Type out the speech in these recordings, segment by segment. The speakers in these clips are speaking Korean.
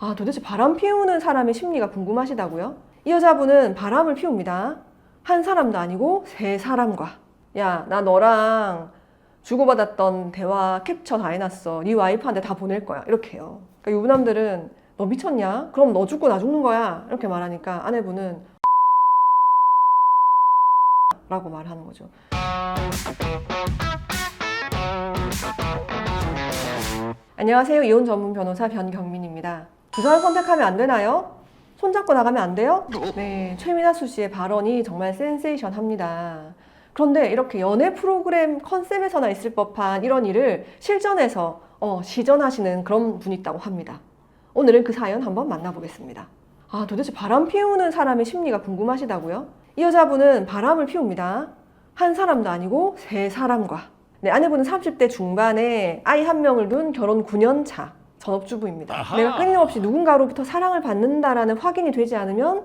아, 도대체 바람 피우는 사람의 심리가 궁금하시다고요? 이 여자분은 바람을 피웁니다. 한 사람도 아니고 세 사람과. 야, 나 너랑 주고받았던 대화 캡처 다 해놨어. 네 와이프한테 다 보낼 거야. 이렇게 해요. 그러니까 유부남들은 너 미쳤냐? 그럼 너 죽고 나 죽는 거야. 이렇게 말하니까 아내분은 라고 말하는 거죠. 안녕하세요. 이혼 전문 변호사 변경민입니다. 부서를 선택하면 안 되나요? 손잡고 나가면 안 돼요? 네, 최민아수 씨의 발언이 정말 센세이션합니다. 그런데 이렇게 연애 프로그램 컨셉에서나 있을 법한 이런 일을 실전에서 어, 시전하시는 그런 분이 있다고 합니다. 오늘은 그 사연 한번 만나보겠습니다. 아, 도대체 바람 피우는 사람의 심리가 궁금하시다고요? 이 여자분은 바람을 피웁니다. 한 사람도 아니고 세 사람과. 네, 아내분은 30대 중반에 아이 한 명을 둔 결혼 9년 차 전업주부입니다. 아하. 내가 끊임없이 누군가로부터 사랑을 받는다라는 확인이 되지 않으면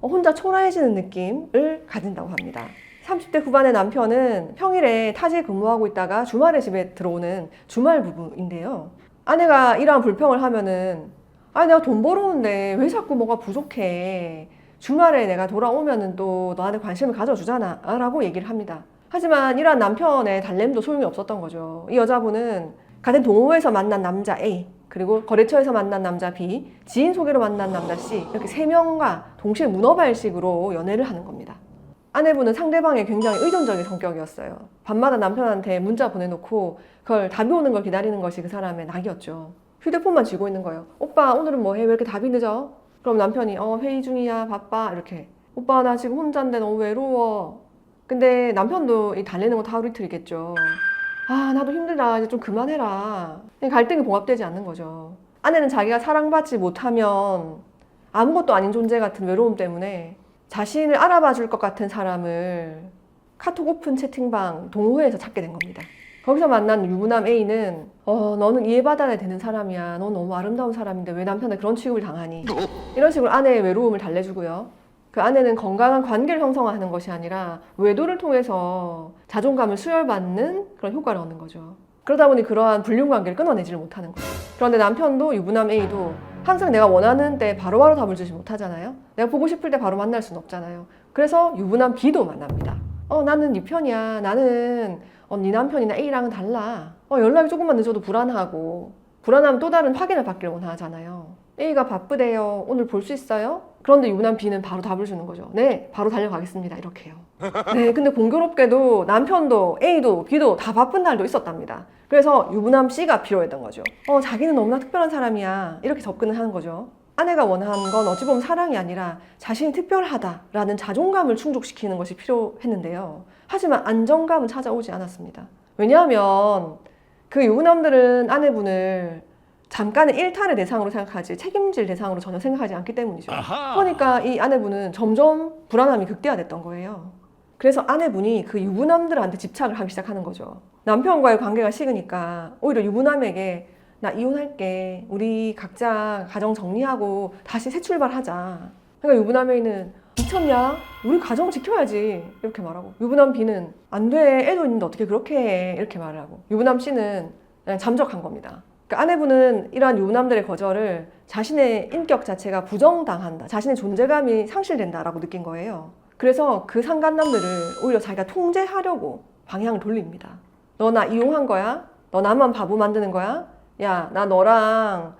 어, 혼자 초라해지는 느낌을 가진다고 합니다. 30대 후반의 남편은 평일에 타지에 근무하고 있다가 주말에 집에 들어오는 주말 부부인데요. 아내가 이러한 불평을 하면은 아 내가 돈 벌어오는데 왜 자꾸 뭐가 부족해. 주말에 내가 돌아오면은 또 너한테 관심을 가져주잖아. 라고 얘기를 합니다. 하지만 이러한 남편의 달램도 소용이 없었던 거죠. 이 여자분은 같은 동호회에서 만난 남자 A, 그리고 거래처에서 만난 남자 B, 지인 소개로 만난 남자 C, 이렇게 세 명과 동시에 문어발식으로 연애를 하는 겁니다. 아내분은 상대방에 굉장히 의존적인 성격이었어요. 밤마다 남편한테 문자 보내놓고 그걸 답이 오는 걸 기다리는 것이 그 사람의 낙이었죠. 휴대폰만 쥐고 있는 거예요. 오빠 오늘은 뭐해? 왜 이렇게 답이 늦어? 그럼 남편이 어 회의 중이야 바빠 이렇게 오빠 나 지금 혼자인데 너무 외로워. 근데 남편도 이 달래는 하루 이틀이겠죠. 아 나도 힘들다 이제 좀 그만해라. 갈등이 봉합되지 않는 거죠. 아내는 자기가 사랑받지 못하면 아무것도 아닌 존재 같은 외로움 때문에 자신을 알아봐 줄 것 같은 사람을 카톡 오픈 채팅방 동호회에서 찾게 된 겁니다. 거기서 만난 유부남 A는 어 너는 이해받아야 되는 사람이야. 넌 너무 아름다운 사람인데 왜 남편한테 그런 취급을 당하니? 이런 식으로 아내의 외로움을 달래주고요. 그 아내는 건강한 관계를 형성하는 것이 아니라 외도를 통해서 자존감을 수혈받는 그런 효과를 얻는 거죠. 그러다 보니 그러한 불륜 관계를 끊어내지를 못하는 거죠. 그런데 남편도 유부남 A도 항상 내가 원하는 때 바로바로 답을 주지 못하잖아요. 내가 보고 싶을 때 바로 만날 수는 없잖아요. 그래서 유부남 B도 만납니다. 어, 나는 네 편이야. 나는 어, 네 남편이나 A랑은 달라. 어, 연락이 조금만 늦어도 불안하고 불안하면 또 다른 확인을 받기를 원하잖아요. A가 바쁘대요. 오늘 볼 수 있어요? 그런데 유부남 B는 바로 답을 주는 거죠. 네, 바로 달려가겠습니다. 이렇게요. 네, 근데 공교롭게도 남편도 A도 B도 다 바쁜 날도 있었답니다. 그래서 유부남 C가 필요했던 거죠. 어, 자기는 너무나 특별한 사람이야. 이렇게 접근을 하는 거죠. 아내가 원하는 건 어찌 보면 사랑이 아니라 자신이 특별하다라는 자존감을 충족시키는 것이 필요했는데요. 하지만 안정감은 찾아오지 않았습니다. 왜냐하면 그 유부남들은 아내분을 잠깐의 일탈의 대상으로 생각하지 책임질 대상으로 전혀 생각하지 않기 때문이죠. 아하. 그러니까 이 아내분은 점점 불안함이 극대화됐던 거예요. 그래서 아내분이 그 유부남들한테 집착을 하기 시작하는 거죠. 남편과의 관계가 식으니까 오히려 유부남에게 나 이혼할게. 우리 각자 가정 정리하고 다시 새 출발하자. 그러니까 유부남에는 미쳤냐? 우리 가정 지켜야지. 이렇게 말하고. 유부남 B는 안 돼. 애도 있는데 어떻게 그렇게 해. 이렇게 말을 하고. 유부남 C는 그냥 잠적한 겁니다. 그러니까 아내분은 이러한 유부남들의 거절을 자신의 인격 자체가 부정당한다. 자신의 존재감이 상실된다라고 느낀 거예요. 그래서 그 상간남들을 오히려 자기가 통제하려고 방향을 돌립니다. 너 나 이용한 거야? 너 나만 바보 만드는 거야? 야, 나 너랑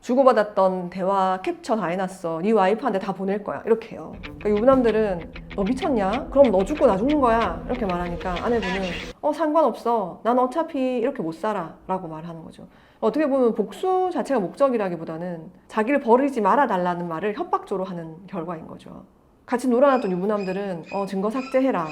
주고받았던 대화 캡처 다 해놨어. 네 와이프한테 다 보낼 거야. 이렇게 해요. 그러니까 유부남들은 너 미쳤냐? 그럼 너 죽고 나 죽는 거야. 이렇게 말하니까 아내분은 어, 상관없어. 난 어차피 이렇게 못 살아. 라고 말하는 거죠. 어떻게 보면 복수 자체가 목적이라기보다는 자기를 버리지 말아달라는 말을 협박조로 하는 결과인 거죠. 같이 놀아놨던 유부남들은 어, 증거 삭제해라.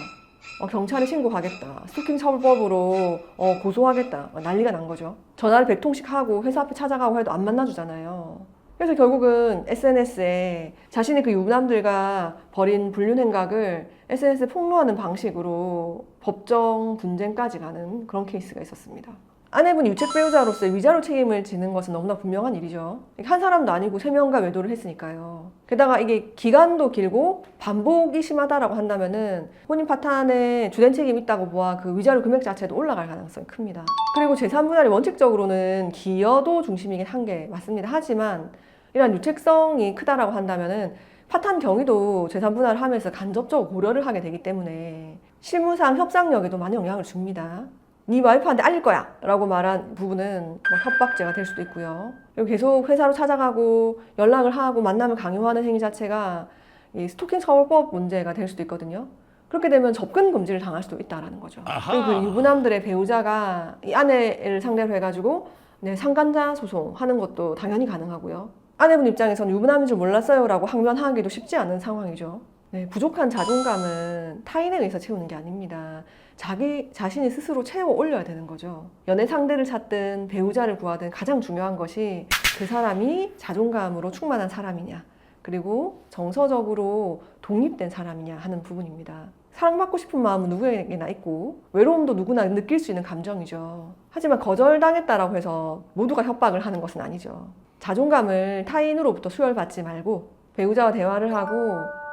어, 경찰에 신고하겠다. 스토킹 처벌법으로 어, 고소하겠다. 어, 난리가 난 거죠. 전화를 100통씩 하고 회사 앞에 찾아가고 해도 안 만나주잖아요. 그래서 결국은 SNS에 자신이 그 유부남들과 벌인 불륜 행각을 SNS에 폭로하는 방식으로 법정 분쟁까지 가는 그런 케이스가 있었습니다. 아내분이 유책 배우자로서 위자료 책임을 지는 것은 너무나 분명한 일이죠. 한 사람도 아니고 세 명과 외도를 했으니까요. 게다가 이게 기간도 길고 반복이 심하다라고 한다면은 혼인 파탄에 주된 책임이 있다고 보아 그 위자료 금액 자체도 올라갈 가능성이 큽니다. 그리고 제3분할이 원칙적으로는 기여도 중심이긴 한 게 맞습니다. 하지만 이러한 유책성이 크다라고 한다면은 파탄 경위도 재산 분할을 하면서 간접적으로 고려를 하게 되기 때문에 실무상 협상력에도 많이 영향을 줍니다. 네 와이프한테 알릴 거야 라고 말한 부분은 뭐 협박죄가 될 수도 있고요. 그리고 계속 회사로 찾아가고 연락을 하고 만남을 강요하는 행위 자체가 이 스토킹 처벌법 문제가 될 수도 있거든요. 그렇게 되면 접근 금지를 당할 수도 있다라는 거죠. 아하. 그리고 그 유부남들의 배우자가 이 아내를 상대로 해가지고 네, 상간자 소송하는 것도 당연히 가능하고요. 아내분 입장에서는 유부남인 줄 몰랐어요 라고 항변하기도 쉽지 않은 상황이죠. 네, 부족한 자존감은 타인에 의해서 채우는 게 아닙니다. 자기 자신이 스스로 채워 올려야 되는 거죠. 연애 상대를 찾든 배우자를 구하든 가장 중요한 것이 그 사람이 자존감으로 충만한 사람이냐, 그리고 정서적으로 독립된 사람이냐 하는 부분입니다. 사랑받고 싶은 마음은 누구에게나 있고 외로움도 누구나 느낄 수 있는 감정이죠. 하지만 거절당했다라고 해서 모두가 협박을 하는 것은 아니죠. 자존감을 타인으로부터 수혈받지 말고 배우자와 대화를 하고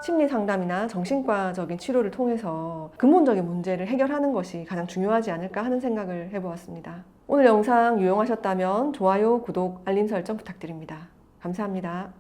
심리 상담이나 정신과적인 치료를 통해서 근본적인 문제를 해결하는 것이 가장 중요하지 않을까 하는 생각을 해보았습니다. 오늘 영상 유용하셨다면 좋아요, 구독, 알림 설정 부탁드립니다. 감사합니다.